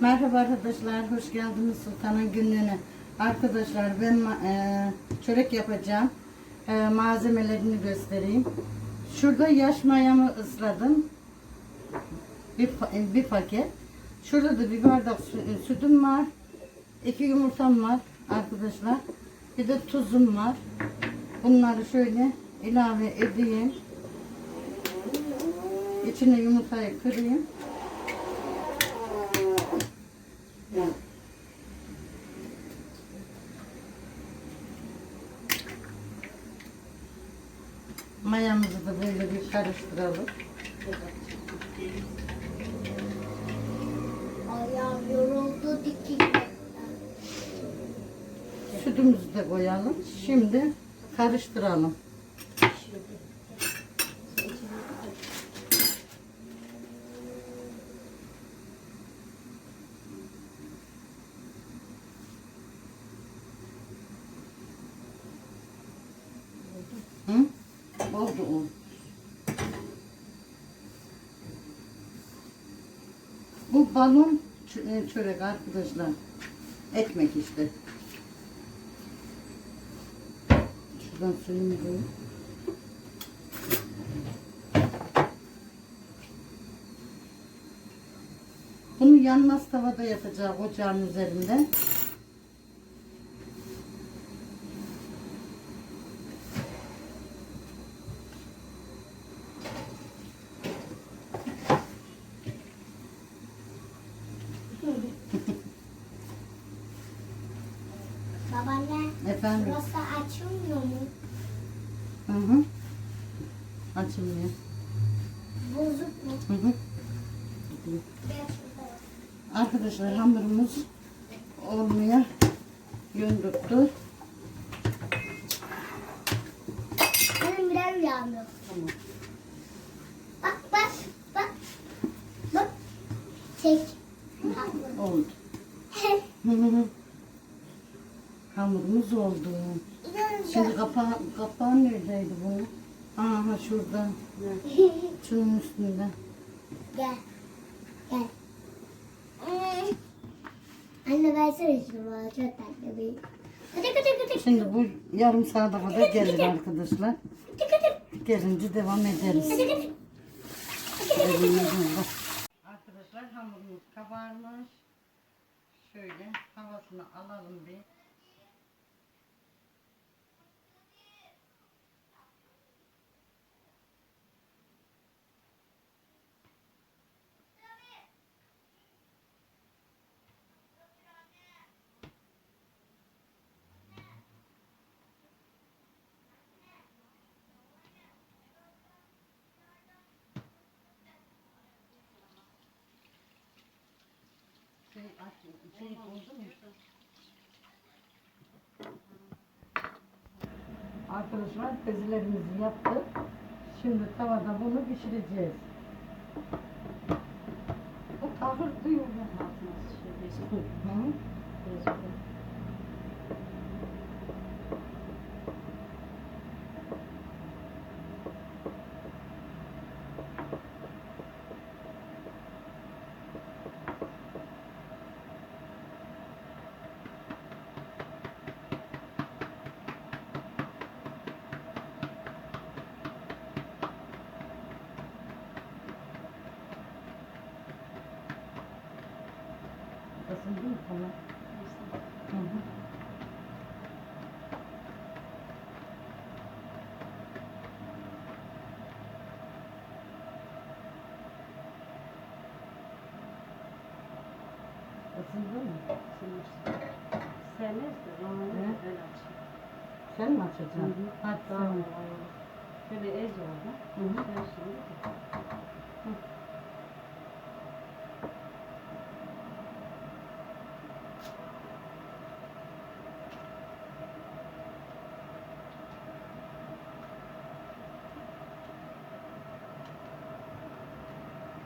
Merhaba arkadaşlar, hoş geldiniz Sultan'ın günlüğüne. Arkadaşlar ben e, çörek yapacağım. E, malzemelerini göstereyim. Şurada yaş mayamı ısladım. Bir, e, bir paket. Şurada da bir bardak e, sütüm var. İki yumurtam var arkadaşlar. Bir de tuzum var. Bunları şöyle ilave edeyim. İçine yumurtayı kırayım. Mayamızı da böyle bir karıştıralım. Ayağım yoruldu dikilmekten. Sütümüzü de koyalım. Şimdi karıştıralım. Hı? Oldu o. Bu balon e, çörek arkadaşlar. Ekmek işte. Şuradan suyunu koyayım. Bunu yanmaz tavada yapacağım ocağın üzerinde. Efendim. burası açılmıyor mu? Hı hı. Açılmıyor. Bozuk mu? Hı hı. Arkadaşlar hamurumuz olmaya yön tuttu. Benim biraz yandı. Tamam. Bak bak bak. Bak. Çek. Haklı. Oldu. Hı hı hı. Hamurumuz oldu. Şimdi kapağı, kapağı neredeydi bunun? Aha şurada. Şunun üstünde. Gel. Gel. Anne versene şunu bana çok tatlı bir. Hadi hadi hadi. Şimdi bu yarım saate kadar gelir arkadaşlar. Gelince devam ederiz. Arkadaşlar hamurumuz kabarmış. Şöyle havasını alalım bir. Şey, oldu mu? Arkadaşlar bezilerimizi yaptık. Şimdi tavada bunu pişireceğiz. O tahır duyuyor mu? Hı? Isındı mı sana? Hı hı. Isındı mı? Sevmez de normalde Hı? böyle açıyor. Sen mi açacaksın? Hı hı. Hadi Tamam. sen. Böyle ez orada. Hı hı. Ben şimdi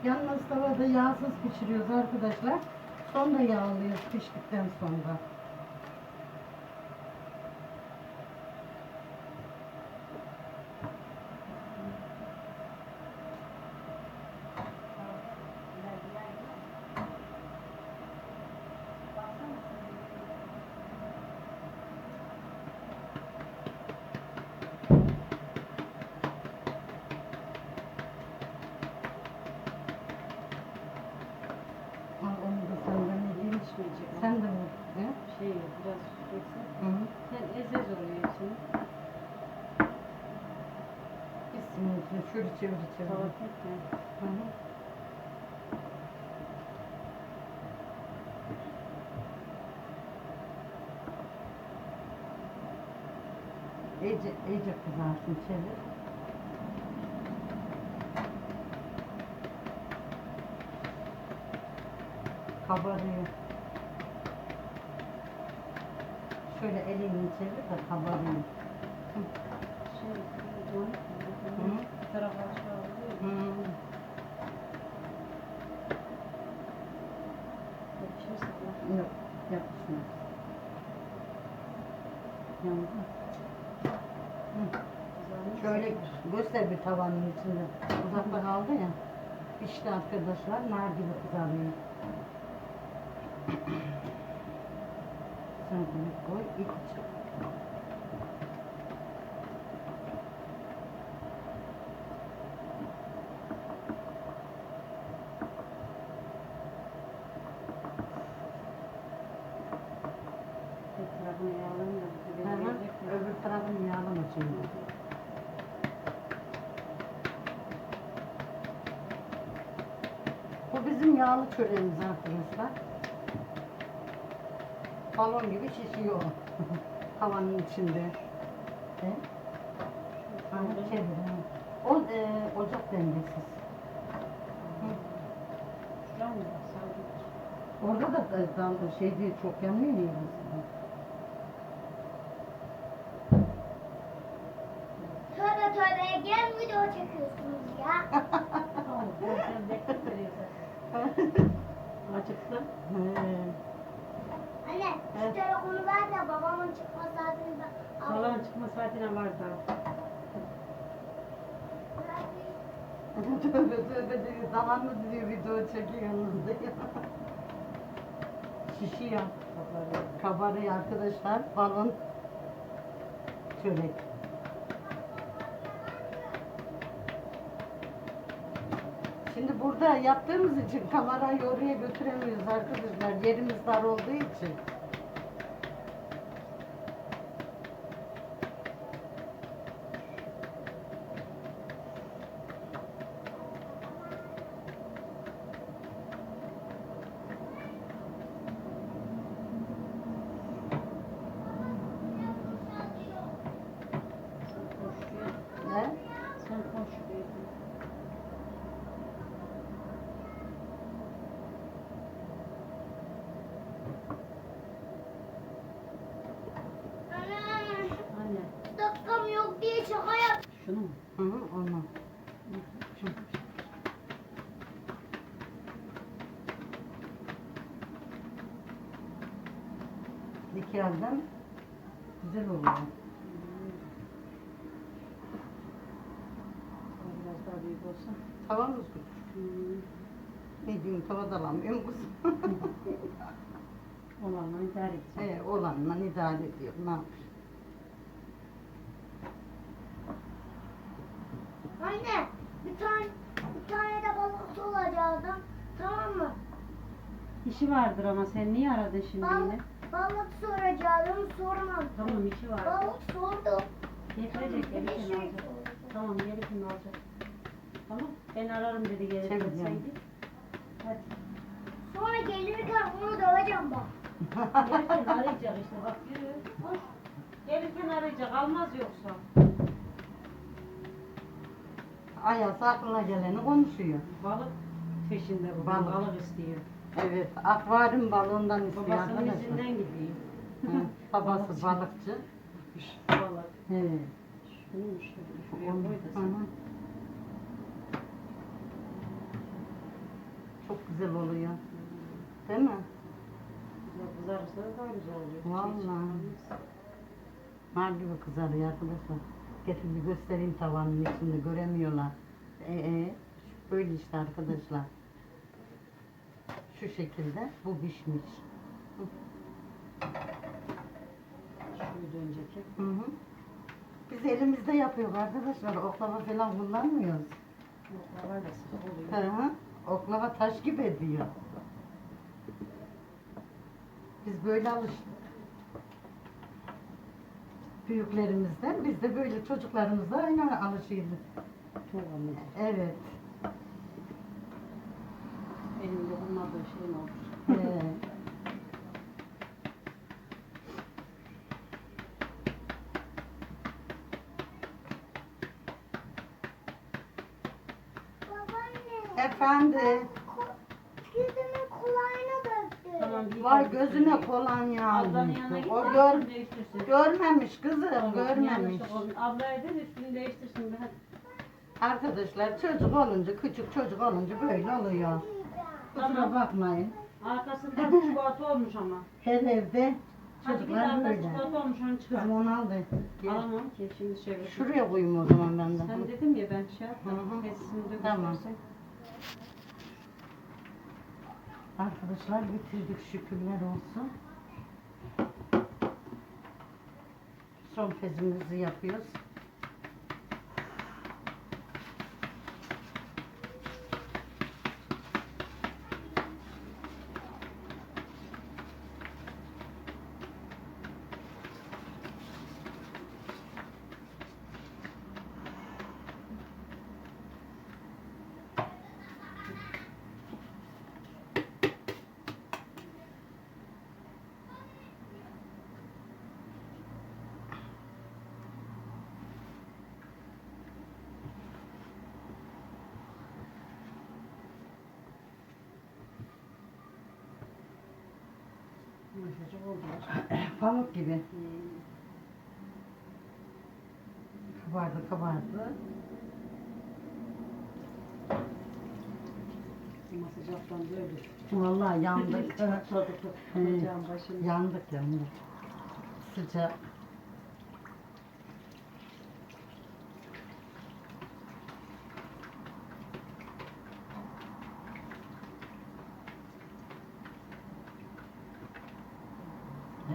Yalnız tavada yağsız pişiriyoruz arkadaşlar. Sonra yağlıyoruz piştikten sonra. Tek mi? Hı hı. İyice, iyice kızarsın çevir. Kabarıyor. Şöyle elini çevir de kabarıyor. Şey, dönük Hı. mü? Bir tarafa aşağı oluyor. Hmm. Yapışırsa Allah. Yok, yapışmaz. Yandı. Şöyle göster bir tavanın içinde. Uzakta kaldı ya. İşte arkadaşlar nar gibi kızarıyor. Sen bunu koy, iç. Tek tarafını yağlayayım da bir de Hı hı. gelecek mi? Öbür tarafını yağlama şimdi. Bu bizim yağlı çöreğimiz arkadaşlar. Balon gibi şişiyor. Havanın içinde. Çevir, ha. O e, ocak dengesiz. Orada da e, dal şey değil çok yanmıyor ya aslında. Tövbe tövbe gel video çekiyorsunuz ya. Tamam. Sen bekle veriyor zaten. Acıktı. He. Anne şu telefonu ver de babamın çıkma saatini ben al. Salon çıkma saatine var daha. tövbe tövbe diyor. Zaman mı diyor video çekiyorsunuz diyor. Şişiyor. Kabarıyor arkadaşlar. Balon çörek. Şimdi burada yaptığımız için kamerayı oraya götüremiyoruz arkadaşlar. Yerimiz dar olduğu için. Ne? Sen koş şuraya. Anne Anne. dakikam yok diye şaka Şunu mu? Hı hı, onu. Şu. Dikerden güzel oluyor. Biraz daha büyük olsa. Tavamız küçük. Hmm. Ne diyeyim tavada alamıyorum kızım. Olanla idare edeceğim. Ee, olanla idare ediyor. Ne yapayım? Anne bir tane bir tane de balık olacaktım. Tamam mı? İşi vardır ama sen niye aradın şimdi yine? Balık, balık soracaktım sormadım. Tamam işi var. Balık sordum. Getirecek gelirken şey alacak. Tamam gelirken alacak. Tamam. Ben ararım dedi gelirken Çevir saydı. Hadi. Sonra gelirken onu döveceğim bak. Gelirken arayacak işte bak yürü. Koş. Gelirken arayacak almaz yoksa. Ayası aklına geleni konuşuyor. Balık peşinde bu. Balık. Balık, istiyor. Evet, akvaryum balığından istiyor Babasının arkadaşlar. izinden gidiyor. Hı, Babası balıkçı. Balık. Evet. Şunu şöyle şuraya koy da Hı sen. hı. Çok güzel oluyor. Değil mi? Güzel kızarırsa da daha güzel oluyor. Vallahi. Şey çıkarmaz. Nar gibi kızarıyor arkadaşlar. Getir bir göstereyim tavanın içinde göremiyorlar. Ee, böyle işte arkadaşlar. Şu şekilde bu pişmiş. Hı hı. Biz elimizde yapıyoruz arkadaşlar. Oklava falan kullanmıyoruz. Var da sıkı Hı oluyor. hı. Oklava taş gibi ediyor. Biz böyle alıştık. Büyüklerimizden biz de böyle çocuklarımızla aynı alışıyorduk. Evet. Benim şey olur? He. Babaanne. Efendim. Kulağına döktü. Tamam. bir Vay tane gözüne Ablanın yanına git. O gör, üstünü değiştirsin. görmemiş kızım, Tamam, görmemiş. yanlışlık oldu. Ablaya dedi üstünü değiştirsin. be, Hadi. Arkadaşlar çocuk olunca, küçük çocuk olunca böyle oluyor. Kusura bakmayın. Arkasında çikolata olmuş ama. Her evde çocuklar böyle. çikolata olmuş onu çıkar. Kızım onu aldı. Gel. Alamam ki şimdi çevir. Şuraya koyayım o zaman ben de. Sen dedim ya ben şey yaptım. hı. Tesisini de Tamam. Arkadaşlar bitirdik şükürler olsun. Son fezimizi yapıyoruz. Yumuşacık oldular. Pamuk gibi. Hmm. Kabardı kabardı. Ama sıcaktan böyle. Vallahi yandık. Yandık yandık. Sıcak. He?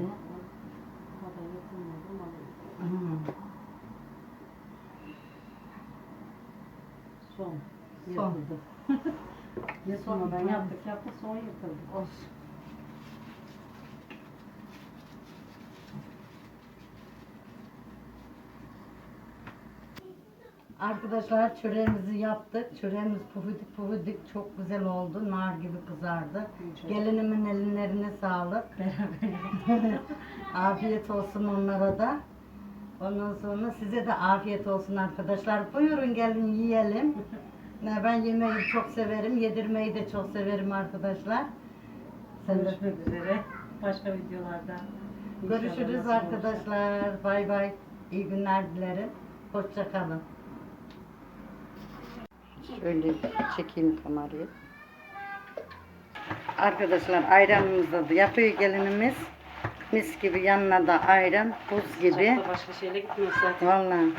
Hadi yakınmadım ama Hmm. son. Son. Yırtıldı. Yırtılmadan Son. yaptık yaptık son yırtıldı. Olsun. Arkadaşlar çöreğimizi yaptık. Çöreğimiz pufidik pufidik çok güzel oldu. Nar gibi kızardı. Gelinimin ellerine sağlık. afiyet olsun onlara da. Ondan sonra size de afiyet olsun arkadaşlar. Buyurun gelin yiyelim. Ne, Ben yemeği çok severim. Yedirmeyi de çok severim arkadaşlar. Sen de Görüşmek üzere. Başka videolarda. İnşallah Görüşürüz nasip arkadaşlar. Bay bay. İyi günler dilerim. Hoşça kalın. Şöyle çekeyim kamerayı. Arkadaşlar ayranımızı da yapıyor gelinimiz. Mis gibi yanına da ayran, buz gibi. Başka şeyle gitmiyoruz zaten. Vallahi